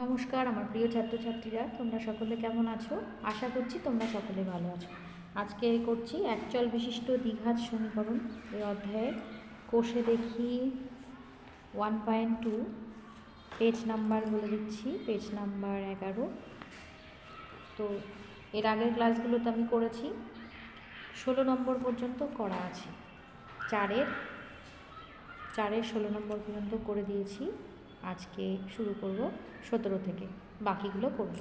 নমস্কার, আমার প্রিয় ছাত্রছাত্রীরা, তোমরা সকলে কেমন আছো? আশা করছি তোমরা সকলে ভালো আছো। আজকে করছি একচল বিশিষ্ট দ্বিঘাত সমীকরণ। এই অধ্যায়ে কোষে দেখি one point two page number বলে দিচ্ছি পেজ নাম্বার এগারো। তো এর আগের ক্লাসগুলোতে আমি করেছি, ষোলো নম্বর পর্যন্ত করা আছে। চারের চারের ষোলো নম্বর পর্যন্ত করে দিয়েছি। আজকে শুরু করব সতেরো থেকে। বাকিগুলো করব।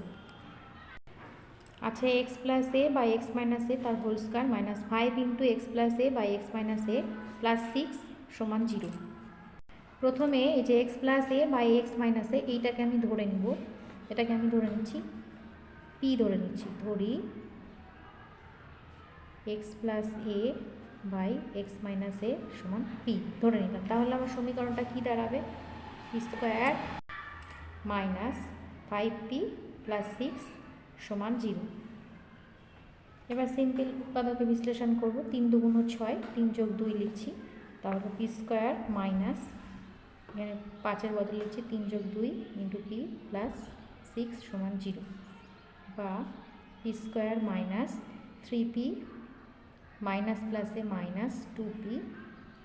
আচ্ছা X plus A by X minus A তার whole square minus five into X plus A by X minus A plus six সমান জিরো। প্রথমে এই যে X plus A by X minus A, এইটাকে আমি ধরে নেব। এটাকে আমি ধরে নিচ্ছি। পি ধরে নিচ্ছি। ধরি X plus A by X minus A সমান পি ধরে নিলাম। তাহলে আমার সমীকরণটা কী দাঁড়াবে? Square minus five P plus six সমান জিরো এবার সিম্পল উৎপাদকে বিশ্লেষণ করব। তিন দুগুণ ছয়, তিন যোগ দুই লিখছি। তাহলে পি স্কোয়ার মাইনাস এখানে পাঁচের বদলে লিখছি তিন যোগ দুই ইন্টু পি প্লাস সিক্স সমান জিরো বা P square minus three P minus প্লাসে minus two P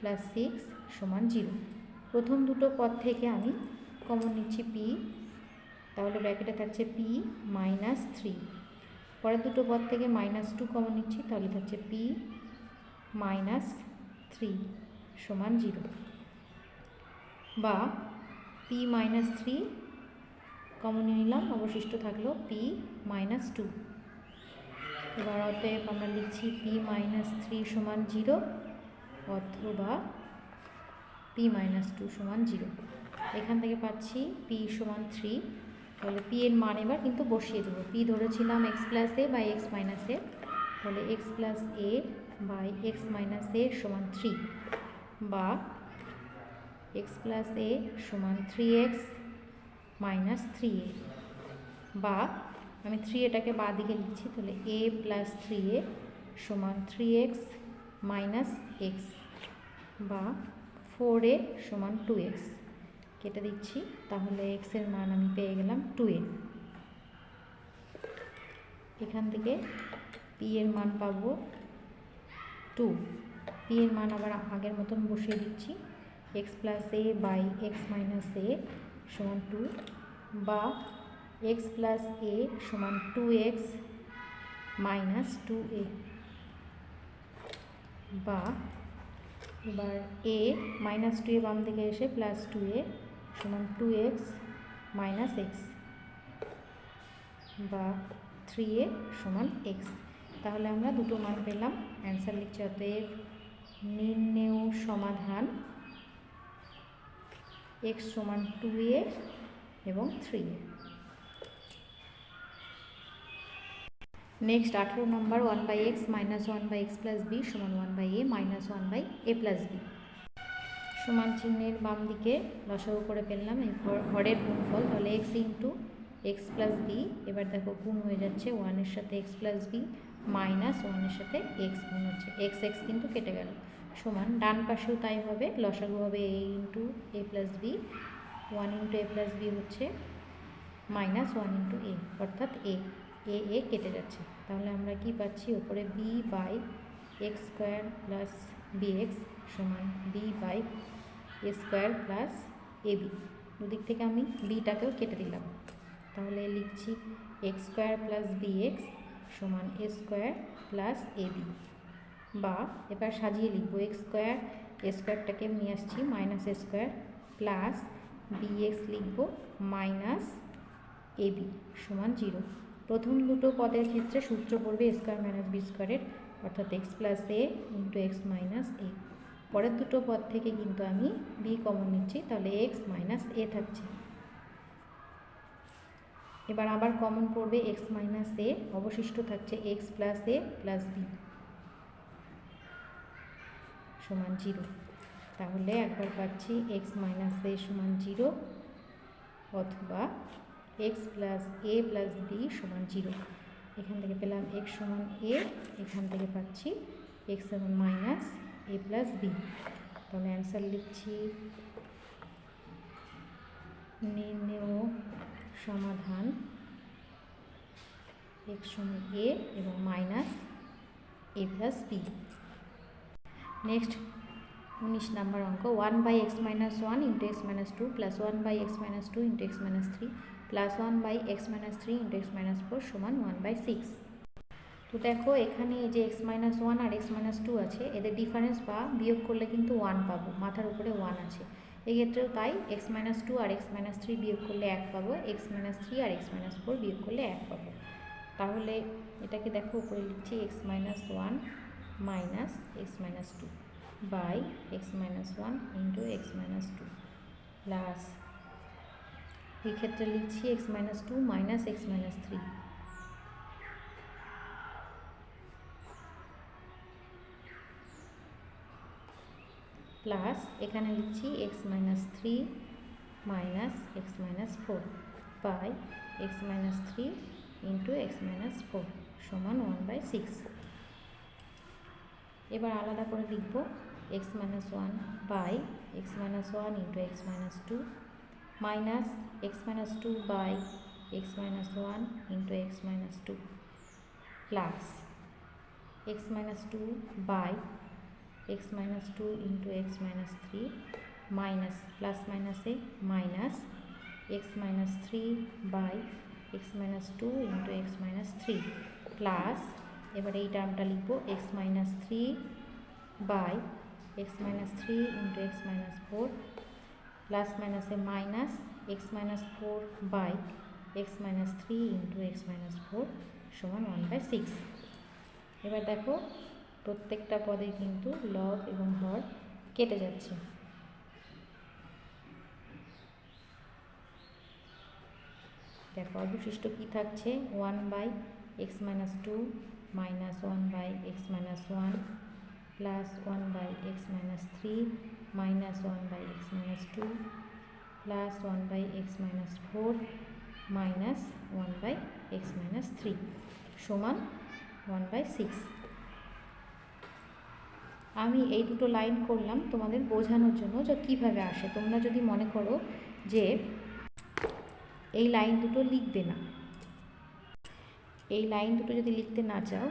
plus six সমান জিরো প্রথম দুটো পদ থেকে আমি কমন নিচ্ছি পি তাহলে ব্র্যাকেটে থাকছে পি মাইনাস থ্রি পরের দুটো পদ থেকে মাইনাস টু কমন নিচ্ছি, তাহলে থাকছে পি মাইনাস থ্রি সমান জিরো বা পি মাইনাস থ্রি কমন নিলাম, অবশিষ্ট থাকল পি মাইনাস টু এবার অতএব আমরা লিখছি পি মাইনাস থ্রি সমান জিরো অথবা পি মাইনাস টু সমান জিরো এখান থেকে পাচ্ছি পি সমান থ্রি তাহলে পি এর মান এবার কিন্তু বসিয়ে দেবো। পি ধরেছিলাম X plus A by X minus A তাহলে X plus A by X minus A সমান থ্রি বা এক্স প্লাস এ সমান three X minus three A বা আমি থ্রি এটাকে বা দিকে লিখছি, তাহলে এ প্লাস থ্রি এ সমান থ্রি এক্স মাইনাস এক্স বা ফোর এ সমান টু এক্স। কেটে দিচ্ছি, তাহলে এক্সের মান আমি পেয়ে গেলাম টু এ। এখান থেকে পি এর মান পাবো টু। পি এর মান আবার আগের মতন বসিয়ে দিচ্ছি। X plus A by X minus A সমান টু বা এক্স প্লাস এ সমান two X minus two A বা এবার এ মাইনাস টু এ বাম দিকে এসে প্লাস টু এ সমান টু এক্স মাইনাস এক্স বা থ্রি এ সমান এক্স তাহলে আমরা দুটো মান পেলাম। অ্যান্সার লিখছি অতএব নির্ণেয় সমাধান এক্স সমান টু এ এবং থ্রি এ। নেক্সট আঠেরো নম্বর one by X minus one by X plus B সমান one by A minus one by A plus B সমান চিহ্নের বাম দিকে লসাগু করে ফেললাম এই হর- হরের গুণফল, তাহলে X into X plus B এবার দেখো গুণ হয়ে যাচ্ছে ওয়ানের সাথে এক্স প্লাস বি মাইনাস ওয়ানের সাথে এক্স গুণ হচ্ছে এক্স এক্স কিন্তু কেটে গেল। সমান ডান পাশেও তাই হবে, লসাগু হবে A into A plus B one into A plus B হচ্ছে মাইনাস ওয়ান ইন্টু এ অর্থাৎ এ এ এ কেটে যাচ্ছে। তাহলে আমরা কি পাচ্ছি? ওপরে B by X square plus B X সমান B by A square plus A B দুদিক থেকে আমি বিটাকেও কেটে দিলাম। তাহলে লিখছি X square plus B X সমান A square plus A B বা এবার সাজিয়ে লিখব এক্স স্কোয়ার এ স্কোয়ারটাকে নিয়ে আসছি minus A square plus B X লিখব মাইনাস এ বি সমান জিরো প্রথম দুটো পদের ক্ষেত্রে সূত্র পড়বে স্কোয়ার মাইনাস বি স্কোয়ারের অর্থাৎ X plus A into X minus A পরের দুটো পদ থেকে কিন্তু আমি বি কমন নিচ্ছি, তাহলে এক্স মাইনাস এ থাকছে। এবার আবার কমন পড়বে এক্স মাইনাস এ অবশিষ্ট থাকছে X plus A plus B সমান জিরো তাহলে একবার পাচ্ছি এক্স মাইনাস এ সমান জিরো অথবা X plus A plus B সমান জিরো এখান থেকে পেলাম এক্স সমান এ এখান থেকে পাচ্ছি এক্স সমান মাইনাস এ প্লাস বি তাহলে অ্যান্সার লিখছি, নির্ণেয় সমাধান এক্স সমান এ এবং minus A plus B next উনিশ নাম্বার অঙ্ক one by X minus one into X minus two plus one by X minus two into X minus three plus one by X minus three into X minus four সমান one by six তো দেখো এখানে যে x minus one আর x minus two আছে এদের difference বা বিয়োগ করলে কিন্তু ওয়ান পাবো মাথার উপরে ওয়ান আছে এক্ষেত্রেও তাই এক্স মাইনাস টু আর এক্স মাইনাস থ্রি বিয়োগ করলে এক পাবো এক্স মাইনাস থ্রি আর এক্স মাইনাস ফোর বিয়োগ করলে এক পাবো তাহলে এটাকে দেখো উপরে লিখছি X minus one minus X minus two by X minus one into X minus two plus এই ক্ষেত্রে লিখছি X minus two minus X minus three plus এখানে লিখছি X minus three minus X minus four by X minus three into X minus four সমান one by six এবার আলাদা করে লিখব X minus one by X minus one into X minus two minus X minus two by X minus one into X minus two plus X minus two by minus 2 into x minus 3 minus plus minus a minus x minus 3 by x minus 2 into x minus 3 plus এবার এই টার্মটা লিখব x minus 3 by x minus 3 into x minus 4 minus a minus x minus 4 by x minus 3 into x minus 4 সমান 1 by 6 এবার দেখো, প্রত্যেকটা পদে কিন্তু লব এবং হর কেটে যাচ্ছে। দেখো, অবশিষ্ট কী থাকছে? One by X minus two minus one by X minus one plus one by X minus three minus one by X minus two plus one by X minus four minus one by X minus three সমান one by six আমি এই দুটো line করলাম তোমাদের বোঝানোর জন্য যে কীভাবে আসে। তোমরা যদি মনে করো যে এই লাইন দুটো লিখবে না, এই লাইন দুটো যদি লিখতে না চাও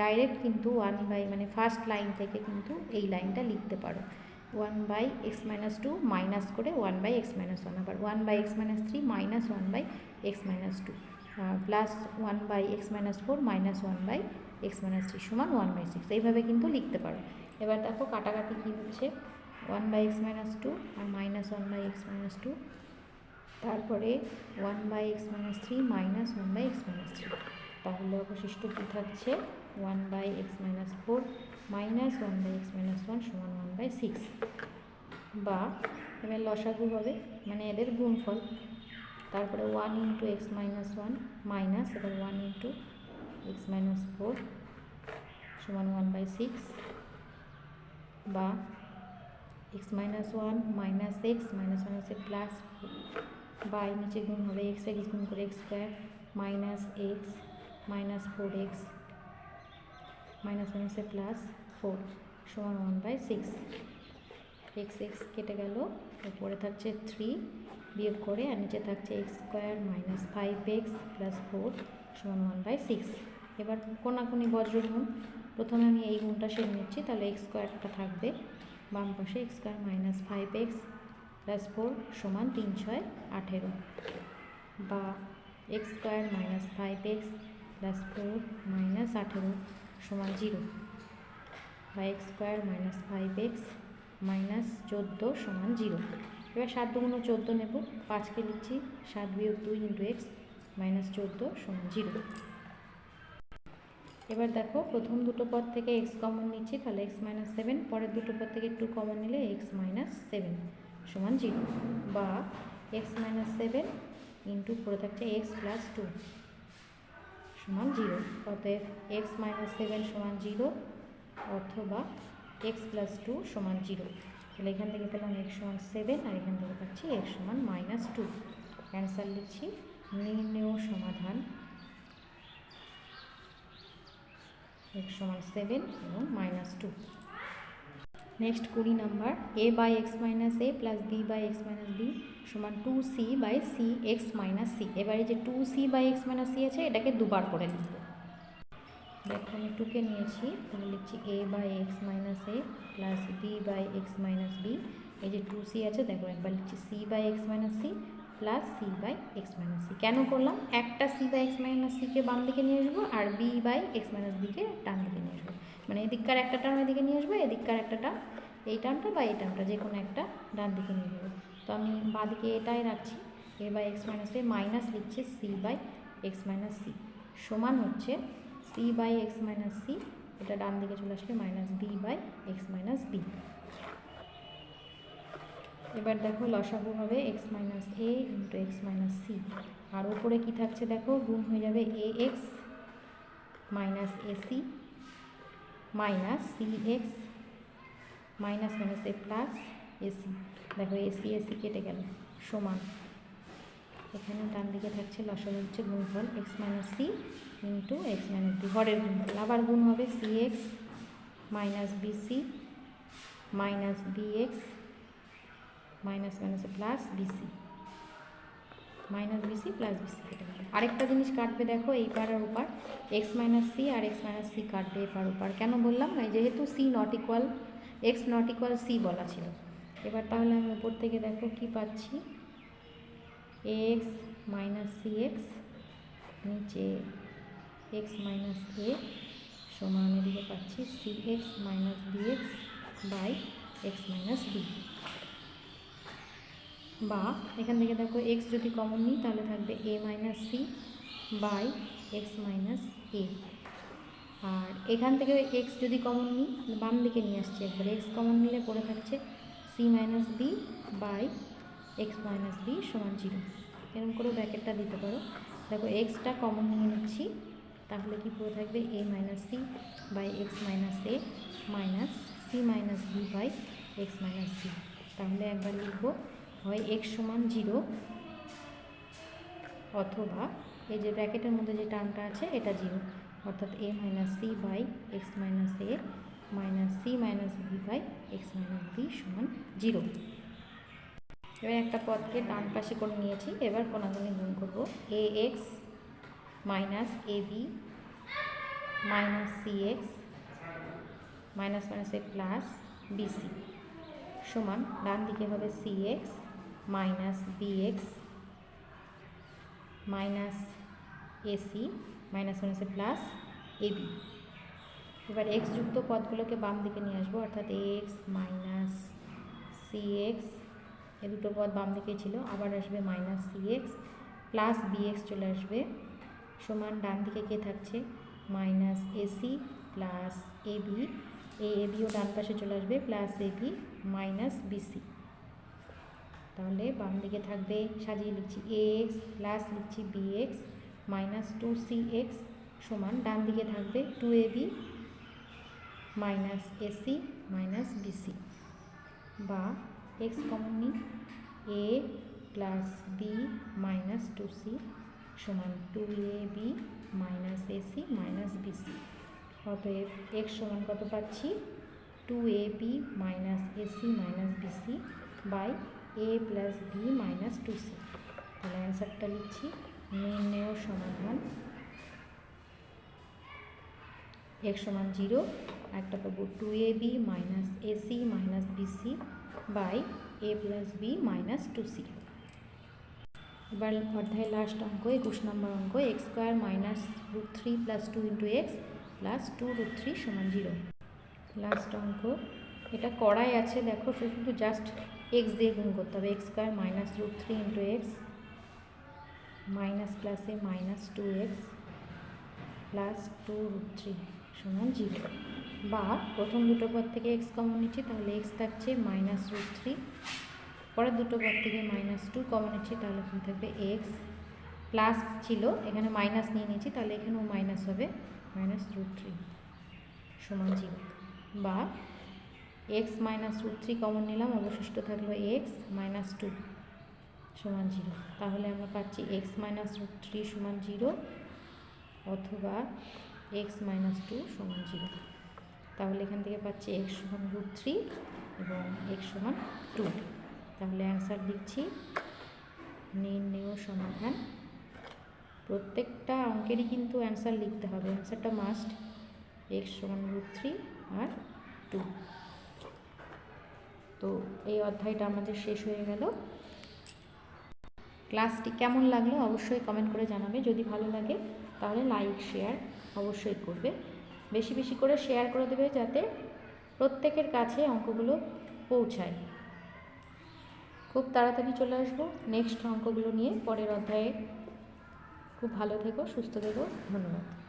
ডাইরেক্ট কিন্তু ওয়ান বাই মানে ফার্স্ট লাইন থেকে কিন্তু এই লাইনটা লিখতে পারো। One by X minus two minus করে one by X minus one আবার one by X minus three minus one by X minus two plus one by X minus four minus one by X minus three সমান one by six এইভাবে কিন্তু লিখতে পারো এবার দেখো কাটাকাটি কী হচ্ছে one by X minus two R minus one by X minus two তারপরে one by X minus three minus one by X minus three তাহলে অবশিষ্ট কী থাকছে one by X minus four minus one by X minus one সমান one by six বা এবার লসাগু হবে মানে এদের গুণফল। তারপরে one into X minus one minus এবার one into X minus four সমান ওয়ান বাই সিক্স বা X minus one minus X minus মাইনাসে প্লাস বাই নিচে গুণ হবে এক্স এক্স গুণ করে X square minus X minus four X minus মাইনাসে প্লাস ফোর সমান one by six. X X কেটে গেল, উপরে থাকছে থ্রি, বিয়োগ করে আর নিচে থাকছে X square minus five X plus four সমান ওয়ান বাই সিক্স। এবার কোনাকুনি বজ্রগুণ প্রথমে আমি এই গুণটা সেরে নিচ্ছি, তাহলে এক্স স্কোয়ারটা থাকবে বাম পাশে X square minus five X plus four সমান তিন ছয় আঠেরো। বা X square minus five X plus four minus আঠেরো সমান জিরো। বা X square minus five X minus চোদ্দ সমান জিরো এবার সাত দুগুণ চোদ্দ নেব। পাঁচকে লিখছি সাত বিয়োগ দুই ইন্টু এক্স মাইনাস চোদ্দ সমান জিরো এবার দেখো, প্রথম দুটো পদ থেকে এক্স কমন নিচ্ছি, তাহলে এক্স মাইনাস সেভেন পরের দুটো পদ থেকে টু কমন নিলে এক্স মাইনাস সেভেন সমান জিরো বা এক্স মাইনাস সেভেন ইন্টু পড়ে থাকছে এক্স প্লাস টু সমান জিরো অতএব এক্স মাইনাস সেভেন সমান জিরো অথবা এক্স প্লাস টু সমান জিরো তাহলে এখান থেকে পেলাম এক্স সমান সেভেন আর এখান থেকে পাচ্ছি এক্স সমান মাইনাস টু অ্যান্সার লিখছি, নির্ণেয় সমাধান। এক্স সমান সেভেন এবং মাইনাস টু নেক্সট কুড়ি number A by X minus A plus B by X minus B সমান two C by C X minus C এবারে যে two C by X minus C আছে, এটাকে দুবার করে লিখব। দেখো আমি টুকে নিয়েছি। তাহলে লিখছি A by X minus A plus B by X minus B এই যে টু সি আছে দেখো একবার লিখছি C by X minus C plus C by X minus C কেন করলাম? একটা সি বাই এক্স মাইনাস সিকে বাম দিকে নিয়ে আসব আর বি বাই এক্স মাইনাস বিকে ডান দিকে নিয়ে আসব। মানে এদিককার একটা টার্ম এদিকে নিয়ে আসব, এদিককার একটা টার্ম এই টার্মটা বা এই টার্মটা যে কোনো একটা ডান দিকে নিয়ে যাব তো আমি বাদিকে এটাই রাখছি A by X minus A minus লিখছি C by X minus C সমান হচ্ছে C by X minus C এটা ডান দিকে চলে আসলে minus B by X minus B এবার দেখো লসাগু হবে X minus A into X minus C আর ওপরে কী থাকছে দেখো? গুণ হয়ে যাবে A X minus AC minus C X minus minus A plus AC দেখো এসি এসি কেটে গেল, সমান। এখানে ডান দিকে থাকছে লসাগু হচ্ছে গুণফল x minus c into x minus b হরের গুণফল আবার গুণ হবে c x minus bc minus b x minus মাইনাসে plus bc minus bc plus bc কেটে গেল। আরেকটা জিনিস কাটবে দেখো, এই পার আর ওপার। এক্স মাইনাস সি আর এক্স মাইনাস সি কাটবে এপার ওপার। কেন বললাম না? যেহেতু c not equal x not equal c বলা ছিল। এবার তাহলে আমি উপর থেকে দেখো কি পাচ্ছি? এক্স মাইনাস সি এক্স নিচে এক্স মাইনাস এ সমান এদিকে পাচ্ছি c x minus b x by x minus b বা এখান থেকে দেখো এক্স যদি কমন নিই, তাহলে থাকবে a minus c by x minus a আর এখান থেকে এক্স যদি কমন নিই বাম দিকে নিয়ে আসছে একবার। এক্স কমন নিলে পড়ে থাকছে c minus b by x minus b সমান জিরো এরকম করে ব্র্যাকেটটা দিতে পারো। দেখো এক্সটা কমন নিয়ে নিচ্ছি। তাহলে কি পড়ে থাকবে? A minus c by x minus a minus c minus b by x minus c তাহলে একবার লিখব, হয় এক্স সমান জিরো অথবা এই যে ব্র্যাকেটের মধ্যে যে টার্মটা আছে, এটা জিরো অর্থাৎ a minus c by x minus a minus c minus b by x minus b সমান জিরো এবার একটা পদকে ডান পাশে করে নিয়েছি, এবার কোনাগুনি গুণ করব। A x minus a b minus c x minus minus a plus bc সমান ডান দিকে হবে c x minus b x minus ac minus মাইনাসে প্লাস এবি এবার এক্স যুক্ত পদগুলোকে বাম দিকে নিয়ে আসব, অর্থাৎ এক্স মাইনাস সি এক্স এ দুটো পদ বাম দিকে ছিল, আবার আসবে minus c x plus b x চলে আসবে সমান ডান দিকে কে থাকছে? Minus ac plus AB a এবিও ডান পাশে চলে আসবে প্লাস এবি মাইনাস বিসি তাহলে বাম দিকে থাকবে, সাজিয়ে লিখছি এ এক্স প্লাস লিখছি b x minus two c x সমান ডান দিকে থাকবে two a b minus ac minus bc বা x common a plus b minus two c সমান two a b minus ac minus bc অতএব x সমান কত পাচ্ছি? Two a b minus ac minus bc by a plus b minus two c তাহলে অ্যান্সারটা লিখছি, নির্ণেয় সমাধান। এক্স সমান জিরো একটা পাবো two a b minus ac minus bc by a plus b minus two c এবার অধ্যায় লাস্ট অঙ্ক, একুশ নম্বর অঙ্ক x square minus root three plus two into x plus two root three সমান জিরো লাস্ট অঙ্ক, এটা কড়াই আছে, দেখো শুধু জাস্ট এক্স দিয়ে গুণ করতে হবে x square minus root three into x minus প্লাসে minus two x plus two root three সমান জিরো বা প্রথম দুটো পর থেকে এক্স কমন নিচ্ছি, তাহলে এক্স থাকছে মাইনাস রুট থ্রি পরের দুটো পদ থেকে মাইনাস টু কমন নিচ্ছি, তাহলে এখানে থাকবে এক্স প্লাস ছিল, এখানে মাইনাস নিয়ে নিয়েছি, তাহলে এখানেও মাইনাস হবে মাইনাস রুট থ্রি সমান জিরো বা x minus root three common নিলাম, অবশিষ্ট থাকল এক্স মাইনাস টু সমান জিরো তাহলে আমরা পাচ্ছি এক্স মাইনাস রুট থ্রি সমান জিরো অথবা এক্স মাইনাস টু সমান জিরো তাহলে এখান থেকে পাচ্ছি এক্স সমান রুট থ্রি এবং এক্স সমান টু তাহলে অ্যান্সার লিখছি নির্ণেয় সমাধান। প্রত্যেকটা অঙ্কেরই কিন্তু অ্যান্সার লিখতে হবে। অ্যান্সারটা মাস্ট এক্স সমান রুট থ্রি আর টু তো এই অধ্যায়টা আমাদের শেষ হয়ে গেল। ক্লাসটি কেমন লাগল অবশ্যই কমেন্ট করে জানাবে। যদি ভালো লাগে, তাহলে লাইক শেয়ার অবশ্যই করবে। বেশি বেশি করে শেয়ার করে দেবে যাতে প্রত্যেকের কাছে অঙ্কগুলো পৌঁছায়। খুব তাড়াতাড়ি চলে আসব। নেক্সট অঙ্কগুলো নিয়ে পরের অধ্যায়ে। খুব ভালো থেকো, সুস্থ থেকো। ধন্যবাদ।